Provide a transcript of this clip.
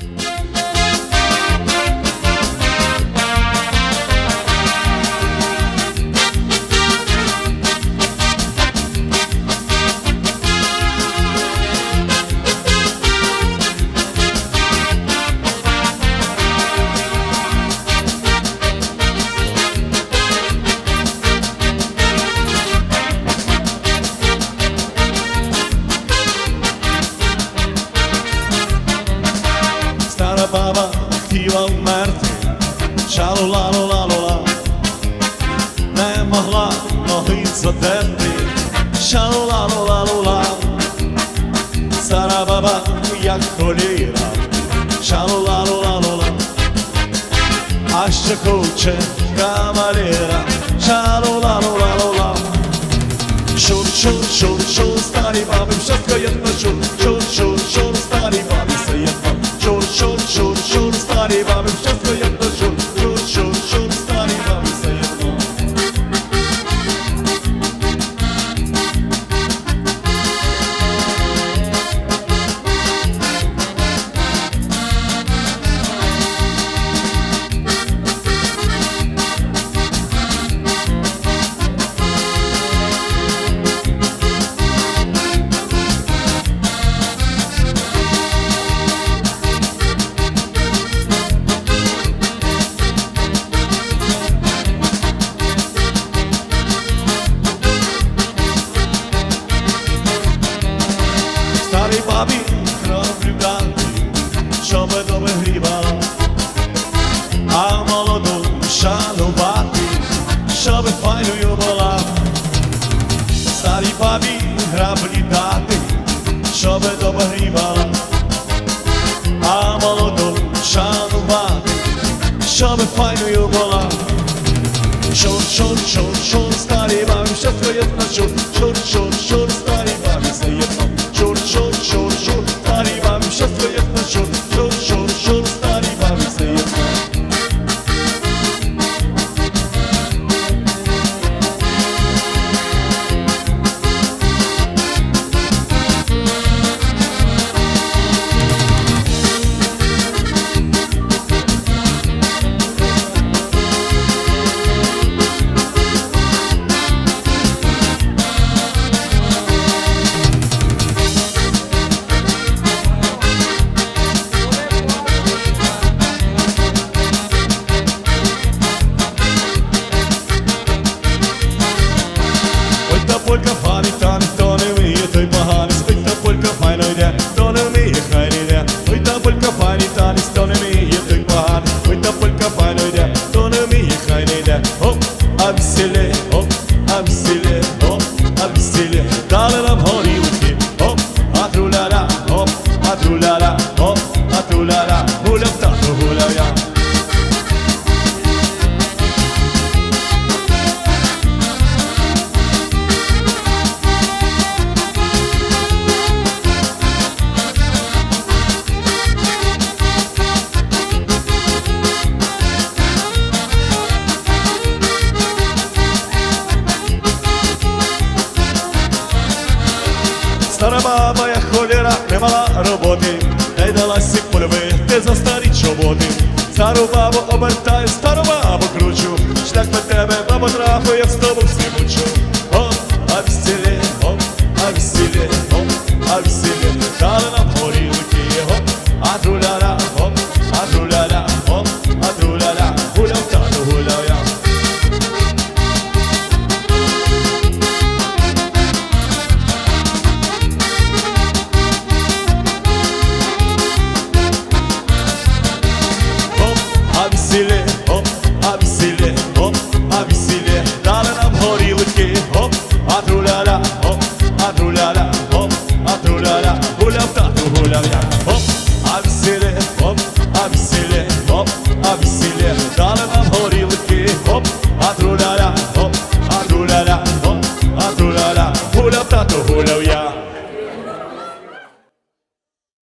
Стара хотіла вмерти, шалу-лалу-лалу-ла, не могла ноги задерти, шалу-лалу-лалу-ла, стара баба, як холіра, шалу-лалу-лалу-ла, а ще хоче кавалера, шалу-лалу-лалу-ла. Шур, шур, шур, шур, старі баби, все єдно шур, шур, шур, шур, старі баби, Everybody, Bobby, just бабі граблі дати, щоб доби грібала, а молоду шанувати, щоб файною була. Шур, шур, шур, шур, Йде, хто не вміє, хай не йде. Ой, та полька пані танець, хто не вміє, той поганий. Ой, та полька пані йде, хто не вміє, хай не йде. Оп, а веселе, оп, а веселе, оп, а веселе. Дали нам горілки, оп, а труляра, оп, а труляра, оп, а труляра. Гуляв тато, гуляв я. моя холера не мала роботи, та й далася полюбити за старі чоботи. Стару бабу обертаю, стару бабу кручу, шлях до тебе бабу трапу, я з тобою сліпучу. Оп, а в стілі, оп, а в стілі, оп, а в стілі, дали нам горілки, оп, а друг